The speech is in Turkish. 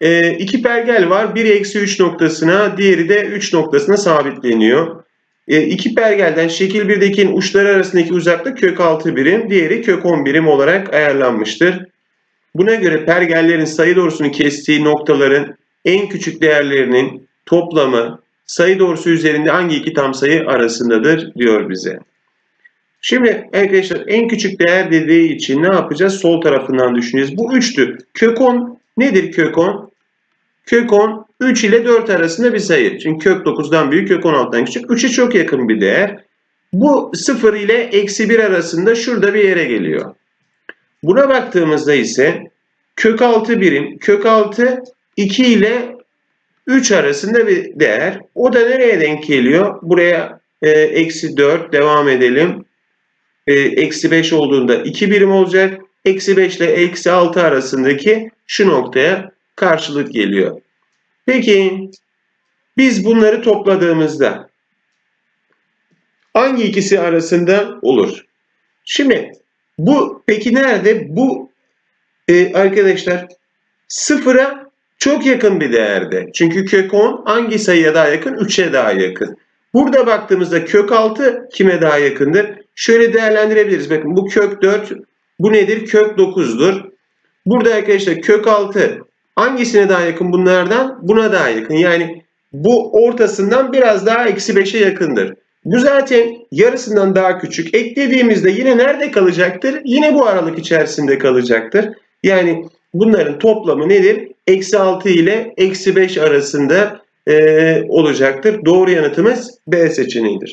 e, iki pergel var. Biri eksi 3 noktasına, diğeri de 3 noktasına sabitleniyor. E, iki pergelden şekil 1'dekinin uçları arasındaki uzaklık kök 6 birim, diğeri kök 10 birim olarak ayarlanmıştır. Buna göre pergellerin sayı doğrusunu kestiği noktaların en küçük değerlerinin toplamı sayı doğrusu üzerinde hangi iki tam sayı arasındadır diyor bize. Şimdi arkadaşlar en küçük değer dediği için ne yapacağız? Sol tarafından düşüneceğiz. Bu 3'tü. Kök 10 nedir kök 10? Kök 10 3 ile 4 arasında bir sayı. Çünkü kök 9'dan büyük, kök 16'dan küçük. 3'e çok yakın bir değer. Bu 0 ile eksi 1 arasında şurada bir yere geliyor. Buna baktığımızda ise kök 6 birim, kök 6 2 ile 3 arasında bir değer. O da nereye denk geliyor? Buraya e, eksi 4 devam edelim. E, eksi 5 olduğunda 2 birim olacak. Eksi 5 ile eksi 6 arasındaki şu noktaya karşılık geliyor. Peki biz bunları topladığımızda hangi ikisi arasında olur? Şimdi bu peki nerede? Bu e, arkadaşlar sıfıra çok yakın bir değerde. Çünkü kök 10 hangi sayıya daha yakın? 3'e daha yakın. Burada baktığımızda kök 6 kime daha yakındır? Şöyle değerlendirebiliriz. Bakın bu kök 4 bu nedir? Kök 9'dur. Burada arkadaşlar kök 6 hangisine daha yakın bunlardan? Buna daha yakın. Yani bu ortasından biraz daha eksi 5'e yakındır. Bu zaten yarısından daha küçük. Eklediğimizde yine nerede kalacaktır? Yine bu aralık içerisinde kalacaktır. Yani bunların toplamı nedir? Eksi 6 ile eksi 5 arasında e, olacaktır. Doğru yanıtımız B seçeneğidir.